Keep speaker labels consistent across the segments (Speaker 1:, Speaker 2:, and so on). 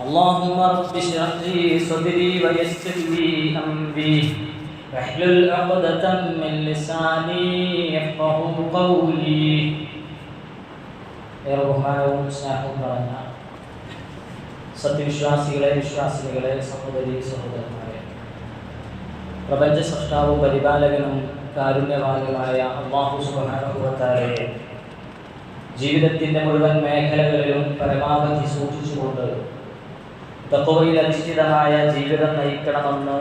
Speaker 1: اللهم رب اشرح لي صدري ويسر لي امري واحلل عقدة من لساني يفقه قولي ഏറെ ബഹുമാനവും സ്നേഹവും പറഞ്ഞ സത്യവിശ്വാസികളെ വിശ്വാസികളെ സഹോദരി സഹോദരന്മാരെ പ്രപഞ്ച സൃഷ്ടാവും പരിപാലകനും കാരുണ്യവാനുമായ അള്ളാഹു സുബാനുഭവത്താരെ ജീവിതത്തിൻ്റെ മുഴുവൻ മേഖലകളിലും പരമാവധി സൂക്ഷിച്ചുകൊണ്ട് തത്വയിൽ അധിഷ്ഠിതമായ ജീവിതം നയിക്കണമെന്ന്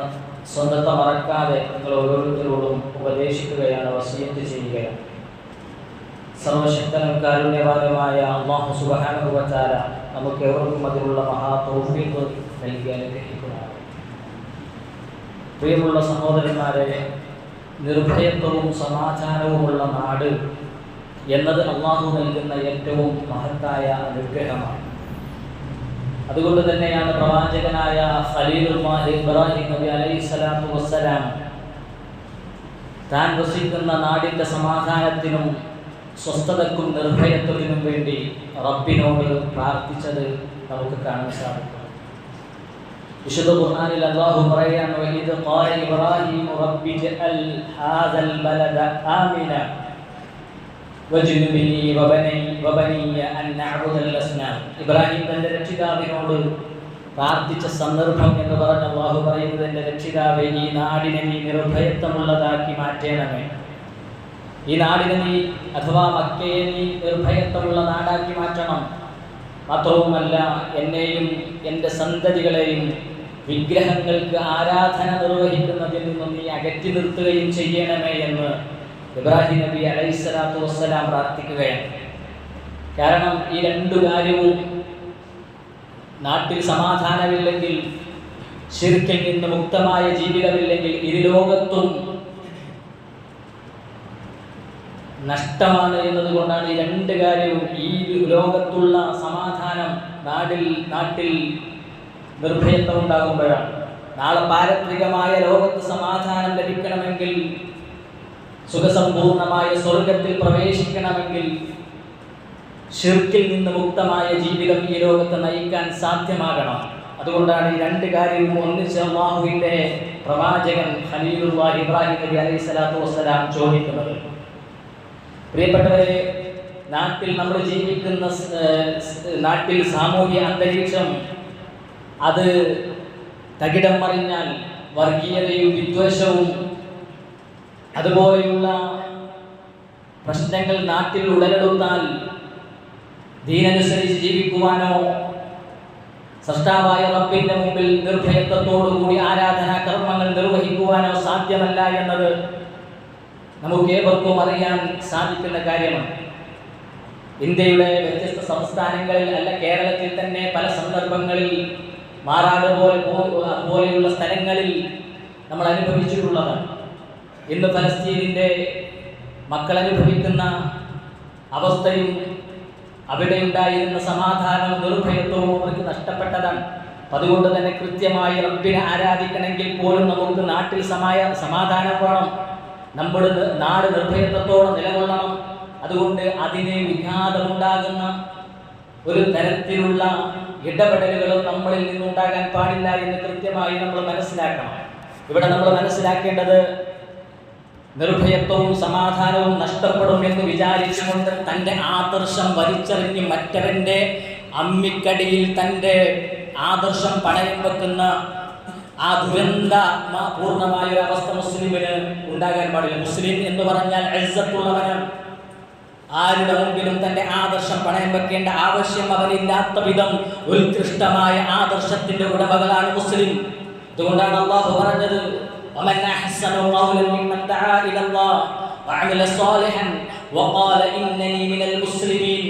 Speaker 1: സ്വന്തത്തെ മറക്കാതെ നിങ്ങൾ ഓരോരുത്തരോടും ഉപദേശിക്കുകയാണ് വസീയത്ത് ചെയ്യുകയാണ്. സർവശക്തനും കാരുണ്യവാനുമായ അള്ളാഹു സുബാനുഭവത്താര നമുക്ക് എവർക്കും അതിലുള്ള മഹാ തൗഫീഖ് നൽകി അനുഗ്രഹിക്കുന്നതാണ് പ്രിയമുള്ള സഹോദരന്മാരെ നിർഭയത്വവും സമാധാനവുമുള്ള നാട് എന്നത് അള്ളാഹു നൽകുന്ന ഏറ്റവും മഹത്തായ അനുഗ്രഹമാണ്. അതുകൊണ്ട് തന്നെയാണ് പ്രവാചകനായ ഇബ്രാഹിം നബി അലൈഹി സ്വലാത്തു വസ്സലാം താൻ വസിക്കുന്ന നാടിന്റെ സമാധാനത്തിനും സ്വസ്ഥതക്കും നിർഭയത്വത്തിനും വേണ്ടി റബ്ബിനോട് പ്രാർത്ഥിച്ചത് നമുക്ക് കാണാൻ സാധിക്കും. വിശുദ്ധ ഖുർആനിൽ അല്ലാഹു പറയാണ് വഇദ് ഖാല ഇബ്രാഹിം റബ്ബി ജഅൽ ഹാദൽ ബലദ ആമിന. ഇബ്രാഹിം തന്റെ രക്ഷിതാവിനോട് പ്രാർത്ഥിച്ച സന്ദർഭം എന്ന് പറഞ്ഞ അള്ളാഹു പറയുന്നത് എന്റെ രക്ഷിതാവെ ഈ നാടിനെ നീ നിർഭയത്വമുള്ളതാക്കി മാറ്റേണമേ. ഈ നാടിനെ നീ അഥവാ മക്കയെ നീ നിർഭയത്വമുള്ള നാടാക്കി മാറ്റണം. മാത്രവുമല്ല എന്നെയും എന്റെ സന്തതികളെയും വിഗ്രഹങ്ങൾക്ക് ആരാധന നിർവഹിക്കുന്നതിൽ നിന്നും നീ അകറ്റി നിർത്തുകയും ചെയ്യണമേ എന്ന് ഇബ്രാഹിം നബി അലൈഹിസ്സലാത്തു വസ്സലാം പ്രാർത്ഥിക്കുകയാണ്. കാരണം ഈ രണ്ടു കാര്യവും നാട്ടിൽ സമാധാനമില്ലെങ്കിൽ ശിർക്കിൽ നിന്ന് മുക്തമായ ജീവിതമില്ലെങ്കിൽ ഇരുലോകത്തും നഷ്ടമാണ് എന്നതുകൊണ്ടാണ് ഈ രണ്ട് കാര്യവും ഈ ലോകത്തുള്ള സമാധാനം നാടിൽ നാട്ടിൽ നിർഭയത്വം ഉണ്ടാകുമ്പോഴാണ്. നാളെ പാരത്രികമായ ലോകത്ത് സമാധാനം ലഭിക്കണമെങ്കിൽ സുഖസമ്പൂർണമായ സ്വർഗത്തിൽ പ്രവേശിക്കണമെങ്കിൽ ഷിർക്കിൽ നിന്ന് മുക്തമായ ജീവിതം ഈ ലോകത്ത് നയിക്കാൻ സാധ്യമാകണം. അതുകൊണ്ടാണ് ഈ രണ്ട് കാര്യവും ഒന്നിച്ച് അള്ളാഹുവിന്റെ പ്രവാചകൻ ഖലീലുല്ലാഹി ഇബ്രാഹിം നബി അലൈഹി സ്വലാത്തു വസ്സലാം ചോദിക്കുന്നത്. പ്രിയപ്പെട്ടവരെ നാട്ടിൽ നമ്മൾ ജീവിക്കുന്ന നാട്ടിൽ സാമൂഹ്യ അന്തരീക്ഷം അത് തകിടം മറിഞ്ഞാൽ വർഗീയതയും വിദ്വേഷവും അതുപോലെയുള്ള പ്രശ്നങ്ങൾ നാട്ടിൽ ഉടലെടുത്താൽ ദീനനുസരിച്ച് ജീവിക്കുവാനോ സൃഷ്ടാവായ റബ്ബിന്റെ മുമ്പിൽ നിർഭയത്വത്തോടുകൂടി ആരാധനാ കർമ്മങ്ങൾ നിർവഹിക്കുവാനോ സാധ്യമല്ല എന്നത് നമുക്ക് ഏവർക്കും അറിയാൻ സാധിക്കുന്ന കാര്യമാണ്. ഇന്ത്യയുടെ വ്യത്യസ്ത സംസ്ഥാനങ്ങളിൽ അല്ല കേരളത്തിൽ തന്നെ പല സന്ദർഭങ്ങളിൽ മാറാട് പോലെ പോലെയുള്ള സ്ഥലങ്ങളിൽ നമ്മൾ അനുഭവിച്ചിട്ടുള്ളതാണ്. ഇന്ന് ഫലസ്തീനിന്റെ മക്കൾ അനുഭവിക്കുന്ന അവസ്ഥയും അവിടെ ഉണ്ടായിരുന്ന സമാധാനവും നിർഭയത്വവും അവർക്ക് നഷ്ടപ്പെട്ടതാണ്. അതുകൊണ്ട് തന്നെ കൃത്യമായി റബ്ബിനെ ആരാധിക്കണമെങ്കിൽ പോലും നമുക്ക് നാട്ടിൽ സമായ സമാധാനം വേണം. നമ്മുടെ നാട് നിർഭയത്വത്തോടെ നിലകൊള്ളണം. അതുകൊണ്ട് അതിനെ വിഘാതമുണ്ടാകുന്ന ഒരു തരത്തിലുള്ള ഇടപെടലുകളും നമ്മളിൽ നിന്നുണ്ടാകാൻ പാടില്ല എന്ന് കൃത്യമായി നമ്മൾ മനസ്സിലാക്കണം. ഇവിടെ നമ്മൾ മനസ്സിലാക്കേണ്ടത് നിർഭയത്വവും സമാധാനവും നഷ്ടപ്പെടും എന്ന് വിചാരിച്ചുകൊണ്ട് തന്റെ ആദർശം വലിച്ചെറിഞ്ഞ് മറ്റവന്റെ അമ്മിക്കടിയിൽ തന്റെ ആദർശം പണയം വെക്കുന്ന ആ ദുരന്ത പൂർണമായ ഒരു അവസ്ഥ മുസ്ലിമിന് ഉണ്ടാകാൻ പാടില്ല. മുസ്ലിം എന്ന് പറഞ്ഞാൽ എഴുത്തുള്ളവനാണ് ആരുടെ മുമ്പിലും തന്റെ ആദർശം പണയം വെക്കേണ്ട ആവശ്യം അവനില്ലാത്ത വിധം ഉത്കൃഷ്ടമായ ആദർശത്തിന്റെ ഉടമകളാണ് മുസ്ലിം. അതുകൊണ്ടാണ് അള്ളാഹു പറഞ്ഞത് ومن أحسن قولا ممن دعا إلى الله وعمل صالحا وقال إنني من المسلمين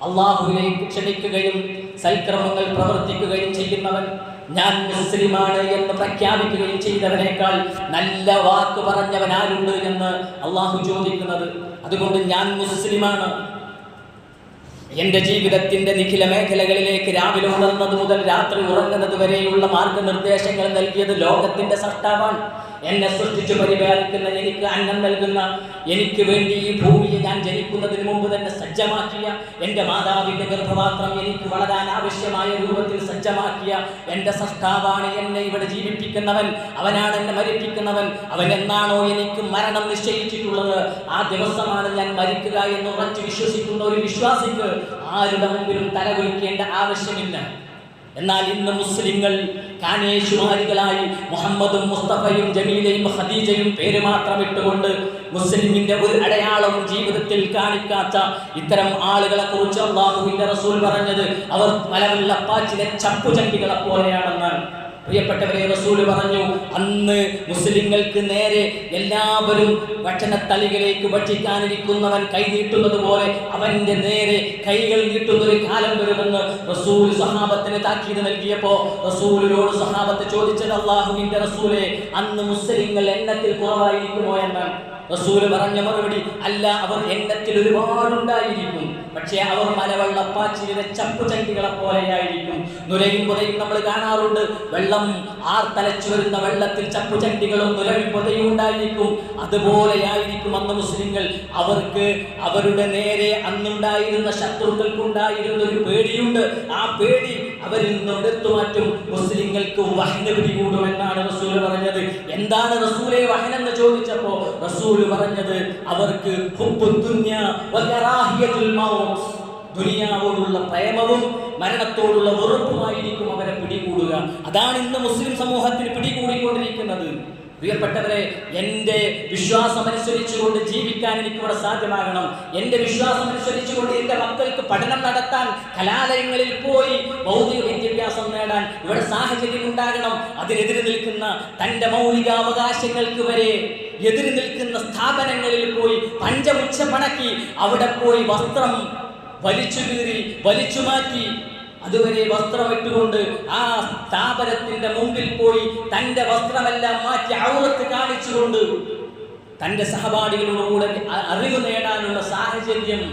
Speaker 1: അള്ളാഹുവിലേക്ക് ക്ഷണിക്കുകയും സൽക്രമങ്ങൾ പ്രവർത്തിക്കുകയും ചെയ്യുന്നവൻ ഞാൻ മുസ്ലിമാണ് എന്ന് പ്രഖ്യാപിക്കുകയും ചെയ്തവനേക്കാൾ നല്ല വാക്ക് പറഞ്ഞവൻ ആരുണ്ട് എന്ന് അള്ളാഹു ചോദിക്കുന്നത് അതുകൊണ്ട് ഞാൻ മുസ്ലിമാണ് എന്റെ ജീവിതത്തിന്റെ നിഖില മേഖലകളിലേക്ക് രാവിലെ ഉണർന്നത് മുതൽ രാത്രി ഉറങ്ങുന്നത് വരെയുള്ള മാർഗനിർദ്ദേശങ്ങൾ നൽകിയത് ലോകത്തിന്റെ സൃഷ്ടാവാണ്. എന്നെ സൃഷ്ടിച്ചു പരിപാലിക്കുന്ന എനിക്ക് അന്നം നൽകുന്ന എനിക്ക് വേണ്ടി ഈ ഭൂമിയെ ഞാൻ ജനിക്കുന്നതിന് മുമ്പ് തന്നെ സജ്ജമാക്കിയ എന്റെ മാതാവിന്റെ ഗർഭപാത്രം എനിക്ക് വളരാൻ ആവശ്യമായ രൂപത്തിൽ സജ്ജമാക്കിയ എന്റെ സൃഷ്ടാവാണ് എന്നെ ഇവിടെ ജീവിപ്പിക്കുന്നവൻ. അവനാണ് എന്നെ മരിപ്പിക്കുന്നവൻ. അവൻ എന്നാണോ എനിക്ക് മരണം നിശ്ചയിച്ചിട്ടുള്ളത്? ആ ദിവസമാണ് ഞാൻ മരിക്കുക എന്ന് ഉറച്ചു വിശ്വസിക്കുന്ന ഒരു വിശ്വാസിക്ക് ആരുടെ മുമ്പിലും തലകുലിക്കേണ്ട ആവശ്യമില്ല. എന്നാൽ ഇന്ന് മുസ്ലിങ്ങൾ കാനേശുമാരികളായി മുഹമ്മദും മുസ്തഫയും ജമീലയും ഖദീജയും പേര് മാത്രം ഇട്ടുകൊണ്ട് മുസ്ലിമിന്റെ ഒരു അടയാളം ജീവിതത്തിൽ കാണിക്കാത്ത ഇത്തരം ആളുകളെ കുറിച്ച് അള്ളാഹുവിന്റെ റസൂൽ പറഞ്ഞത് അവർ മലവെള്ളപ്പാച്ചിലെ ചപ്പുചണ്ടികളെ പോലെയാണെന്നാണ് പ്രിയപ്പെട്ടവരെ റസൂൽ പറഞ്ഞു അന്ന് മുസ്ലിങ്ങൾക്ക് നേരെ എല്ലാവരും ഭക്ഷണത്തളികളിലേക്ക് ഭക്ഷിക്കാനിരിക്കുന്നവൻ കൈ നീട്ടുന്നത് പോലെ അവന്റെ നേരെ കൈകൾ നീട്ടുന്ന ഒരു കാലം വരുമെന്ന് റസൂൽ സഹാബത്തിന് താക്കീത് നൽകിയപ്പോൾ റസൂലിനോട് സഹാബത്ത് ചോദിച്ചത് അള്ളാഹുവിന്റെ റസൂലെ അന്ന് മുസ്ലിങ്ങൾ എണ്ണത്തിൽ കുറവായിരിക്കുമോ എന്നാണ് റസൂൽ പറഞ്ഞ മറുപടി അല്ല അവർ എണ്ണത്തിൽ ഒരുപാടുണ്ടായിരിക്കും. പക്ഷേ അവർ മലവെള്ളപ്പാച്ചിലെ ചപ്പുചണ്ടികളെ പോലെയായിരിക്കും നുരയും പുതയും നമ്മൾ കാണാറുണ്ട്. വെള്ളം ആർ തലച്ചു വരുന്ന വെള്ളത്തിൽ ചപ്പുചണ്ടികളും നുരയും പുതയും ഉണ്ടായിരിക്കും. അതുപോലെയായിരിക്കും അന്ന് മുസ്ലിങ്ങൾ. അവർക്ക് അവരുടെ നേരെ അന്നുണ്ടായിരുന്ന ശത്രുക്കൾക്കുണ്ടായിരുന്ന ഒരു പേടിയുണ്ട്. ആ പേടി അവരിൽ നിന്നും എടുത്തുമാറ്റും. മുസ്ലിങ്ങൾക്ക് വഹന പിടികൂടുമെന്നാണ് റസൂൽ പറഞ്ഞത്. എന്താണ് റസൂലെ വഹന എന്ന് ചോദിച്ചപ്പോ റസൂൽ പറഞ്ഞത് അവർക്ക്. ദുനിയാവോടുള്ള പ്രേമവും മരണത്തോടുള്ള വെറുപ്പുമായിരിക്കും അവരെ പിടികൂടുക. അതാണ് ഇന്ന് മുസ്ലിം സമൂഹത്തിന് പിടികൂടിക്കൊണ്ടിരിക്കുന്നത്. പ്രിയപ്പെട്ടവരെ എന്റെ വിശ്വാസം അനുസരിച്ചുകൊണ്ട് ജീവിക്കാൻ എനിക്കിവിടെ സാധ്യമാകണം. എന്റെ വിശ്വാസം അനുസരിച്ചുകൊണ്ട് എന്റെ മക്കൾക്ക് പഠനം നടത്താൻ കലാലയങ്ങളിൽ പോയി ഭൗതിക വിദ്യാഭ്യാസം നേടാൻ ഇവിടെ സാഹചര്യം ഉണ്ടാകണം. അതിനെതിരെ നിൽക്കുന്ന തന്റെ മൗലികാവകാശങ്ങൾക്ക് വരെ എതിര് നിൽക്കുന്ന സ്ഥാപനങ്ങളിൽ പോയി പഞ്ചമുച്ച പണക്കി അവിടെ പോയി വസ്ത്രം വലിച്ചു കീറി വലിച്ചു മാറ്റി അതുവരെ വസ്ത്രമിട്ടുകൊണ്ട് ആ സ്ഥാപനത്തിന്റെ മുമ്പിൽ പോയി തന്റെ വസ്ത്രമെല്ലാം മാറ്റി ഔറത്ത് കാണിച്ചുകൊണ്ട് തന്റെ സഹപാഠികളോടുകൂടെ കൂടെ അറിവ് നേടാനുള്ള സാഹചര്യം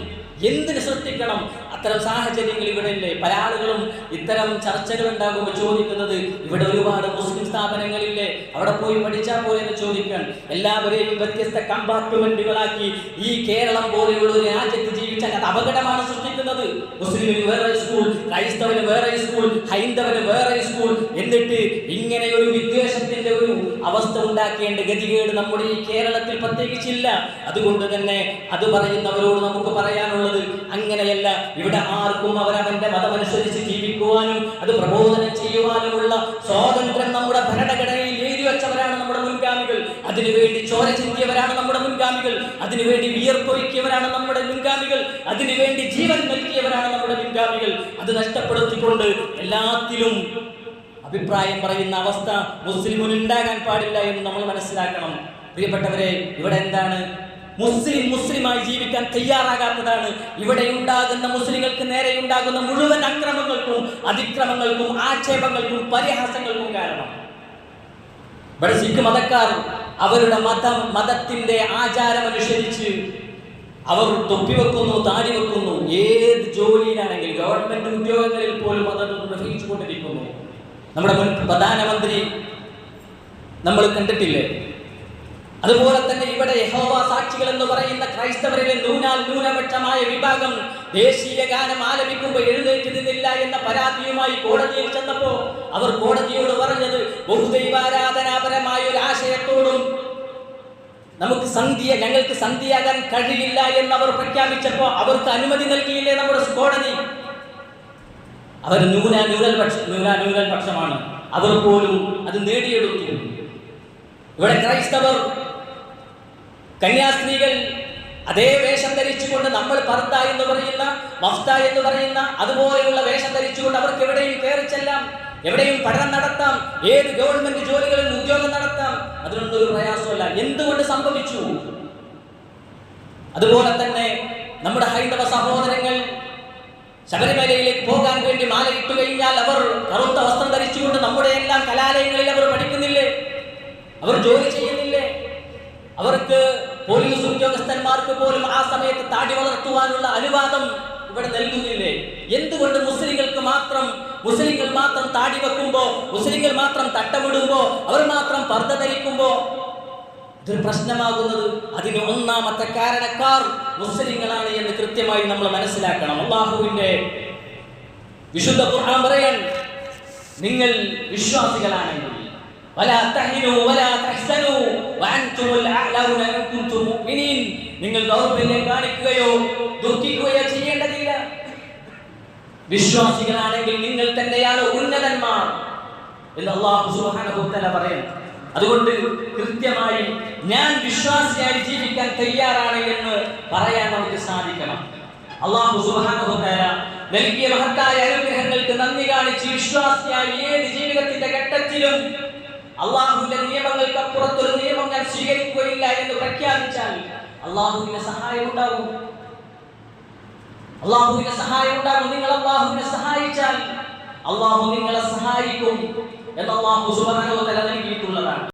Speaker 1: എന്തിന് സൃഷ്ടിക്കണം? അത്തരം സാഹചര്യങ്ങൾ ഇവിടെ ഇല്ലേ പല ആളുകളും ഇത്തരം ചർച്ചകൾ ഉണ്ടാകുമ്പോൾ ചോദിക്കുന്നത് ഇവിടെ ഒരുപാട് മുസ്ലിം സ്ഥാപനങ്ങളില്ലേ? അവിടെ പോയി പഠിച്ചാൽ പോലെ എന്ന് ചോദിക്കാൻ. എല്ലാവരെയും വ്യത്യസ്ത കമ്പാർട്ട്മെന്റുകളാക്കി ഈ കേരളം പോലെയുള്ള ഒരു രാജ്യത്ത് ജീവിച്ചാൽ അത് അപകടമാണ് സൃഷ്ടിക്കുന്നത് മുസ്ലിമിന് വേറെ സ്കൂൾ ക്രൈസ്തവന് വേറെ സ്കൂൾ ഹൈന്ദവന് വേറെ സ്കൂൾ എന്നിട്ട് ഇങ്ങനെ ഒരു വിദ്വേഷത്തിന്റെ ഒരു അവസ്ഥ ഉണ്ടാക്കേണ്ട ഗതികേട് നമ്മുടെ ഈ കേരളത്തിൽ പ്രത്യേകിച്ചില്ല. അതുകൊണ്ട് തന്നെ അത് പറയുന്നവരോട് നമുക്ക് പറയാനുള്ളത് അങ്ങനെയല്ല. ഇവിടെ ആർക്കും അവരവന്റെ മതമനുസരിച്ച് ജീവിക്കുവാനും അത് പ്രബോധനം ചെയ്യുവാനുമുള്ള സ്വാതന്ത്ര്യം നമ്മുടെ ഭരണഘടനയിൽ എഴുതി വെച്ചവരാണ് നമ്മുടെ മുൻഗാമികൾ അതിനുവേണ്ടി ചോര ചിന്തിയവരാണ് നമ്മുടെ മുൻഗാമികൾ. അതിനുവേണ്ടി വിയർപ്പൊഴിക്കിയവരാണ് നമ്മുടെ മുൻഗാമികൾ. അതിനുവേണ്ടി ജീവൻ നൽകിയവരാണ് നമ്മുടെ മുൻഗാമികൾ. അത് നഷ്ടപ്പെടുത്തിക്കൊണ്ട് എല്ലാത്തിലും അഭിപ്രായം പറയുന്ന അവസ്ഥ മുസ്ലിമിന് ഉണ്ടാകാൻ പാടില്ല എന്ന് നമ്മൾ മനസ്സിലാക്കണം. പ്രിയപ്പെട്ടവരെ ഇവിടെ എന്താണ്? മുസ്ലിം മുസ്ലിമായി ജീവിക്കാൻ തയ്യാറാകാത്തതാണ്. ഇവിടെ ഉണ്ടാകുന്ന മുസ്ലിങ്ങൾക്ക് നേരെ ഉണ്ടാകുന്ന മുഴുവൻ അക്രമങ്ങൾക്കും അതിക്രമങ്ങൾക്കും ആക്ഷേപങ്ങൾക്കും പരിഹാസങ്ങൾക്കും കാരണം. ഇവിടെ സിഖ് മതക്കാർ അവരുടെ മതം മതത്തിന്റെ ആചാരം അനുസരിച്ച് അവർ തൊപ്പി വെക്കുന്നു താടി വെക്കുന്നു. ഏത് ജോലിയിലാണെങ്കിൽ ഗവൺമെന്റ് ഉദ്യോഗങ്ങളിൽ പോലും അത് നിർവഹിച്ചുകൊണ്ടിരിക്കുന്നു. നമ്മുടെ മുൻ പ്രധാനമന്ത്രി നമ്മൾ കണ്ടിട്ടില്ലേ? അതുപോലെ തന്നെ ഇവിടെ യഹോവ സാക്ഷികൾ എന്ന് പറയുന്ന ക്രൈസ്തവരിലെ നൂനാൽ ന്യൂനപക്ഷമായ വിഭാഗം ദേശീയ ഗാനം ആലപിക്കുമ്പോൾ എഴുന്നേറ്റ് നിന്നില്ല എന്ന പരാതിയുമായി കോടതിയിൽ ചെന്നപ്പോ അവർ കോടതിയോട് പറഞ്ഞത് ബഹുദൈവാരാധനാപരമായ ഒരു ആശയത്തോടും നമുക്ക് സന്ധ്യ ഞങ്ങൾക്ക് സന്ധ്യയാകാൻ കഴിയില്ല എന്ന് അവർ പ്രഖ്യാപിച്ചപ്പോ അവർക്ക് അനുമതി നൽകിയില്ലേ നമ്മുടെ കോടതി അവർ ന്യൂന ന്യൂനൽ പക്ഷ ന്യൂന പക്ഷമാണ്. അവർ പോലും അത് നേടിയെടുത്തു. ഇവിടെ ക്രൈസ്തവർ കന്യാസ്ത്രീകൾ അതേ വേഷം ധരിച്ചുകൊണ്ട് നമ്മൾ പർദ്ദ എന്ന് പറയുന്ന മഫ്ത എന്ന് പറയുന്ന അതുപോലെയുള്ള വേഷം ധരിച്ചുകൊണ്ട് അവർക്ക് എവിടെയും കയറി ചെല്ലാം. എവിടെയും പഠനം നടത്താം. ഏത് ഗവൺമെന്റ് ജോലികളിൽ ഉദ്യോഗം നടത്താം. അതിനൊന്നും ഒരു പ്രയാസമല്ല എന്തുകൊണ്ട് സംഭവിച്ചു? അതുപോലെ തന്നെ നമ്മുടെ ഹൈന്ദവ സഹോദരങ്ങൾ ശബരിമലയിലേക്ക് പോകാൻ വേണ്ടി മാലയിട്ടു കഴിഞ്ഞാൽ അവർ കറുത്ത വസ്ത്രം ധരിച്ചുകൊണ്ട് നമ്മുടെ എല്ലാം കലാലയങ്ങളിൽ അവർ പഠിക്കുന്നില്ലേ? അവർ ജോലി ചെയ്യുന്നില്ലേ? അവർക്ക് പോലീസ് ഉദ്യോഗസ്ഥന്മാർക്ക് പോലും ആ സമയത്ത് താടി വളർത്തുവാനുള്ള അനുവാദം ഇവിടെ നൽകുന്നില്ലേ? എന്തുകൊണ്ട് മുസ്ലിങ്ങൾക്ക് മാത്രം മുസ്ലിങ്ങൾ മാത്രം താടി വെക്കുമ്പോ മുസ്ലിങ്ങൾ മാത്രം തട്ടമിടുമ്പോ അവർ മാത്രം പർദ്ദ ധരിക്കുമ്പോ ഇതൊരു പ്രശ്നമാകുന്നത് അതിന് ഒന്നാമത്തെ കാരണക്കാർ മുസ്ലിങ്ങളാണ് എന്ന് കൃത്യമായി നമ്മൾ മനസ്സിലാക്കണം അള്ളാഹുവിന്റെ വിശുദ്ധ ഖുർആൻ പറയാൻ നിങ്ങൾ വിശ്വാസികളാണെങ്കിൽ ولا تهنوا ولا تحزنوا وانتم الاعلون ان كنتم مؤمنين നിങ്ങൾ ദൗർബല്യം കാണിക്കുകയോ ദുഃഖിക്കുകയോ ചെയ്യേണ്ടതില്ല വിശ്വാസികളാണെങ്കിൽ നിങ്ങൾ തന്നെയാണ് ഉന്നതന്മാർ എന്ന് അള്ളാഹു സുബ്ഹാനഹു തആല പറയുന്നു. അതുകൊണ്ട് കൃത്യമായി ഞാൻ വിശ്വാസിയായി ജീവിക്കാൻ തയ്യാറാണ് എന്ന് പറയാൻ നമുക്ക് സാധിക്കണം. അള്ളാഹു സുബ്ഹാനഹു തആല നൽകിയ മഹത്തായ അനുഗ്രഹങ്ങൾക്ക് നന്ദി കാണിച്ച് വിശ്വാസിയായി ഏത് ജീവിതത്തിന്റെ ഘട്ടത്തിലും അള്ളാഹുവിന്റെ നിയമങ്ങൾക്ക് അപ്പുറത്തൊരു നിയമം ഞാൻ സ്വീകരിക്കുകയില്ല എന്ന് പ്രഖ്യാപിച്ചാൽ അള്ളാഹുവിന്റെ സഹായം ഉണ്ടാകും അള്ളാഹുവിന്റെ സഹായം ഉണ്ടാകും. നിങ്ങൾ അള്ളാഹുവിനെ സഹായിച്ചാൽ അള്ളാഹു നിങ്ങളെ സഹായിക്കും എന്ന് അള്ളാഹു സുബ്ഹാനഹു വ തആല നൽകിയിട്ടുള്ളതാണ്.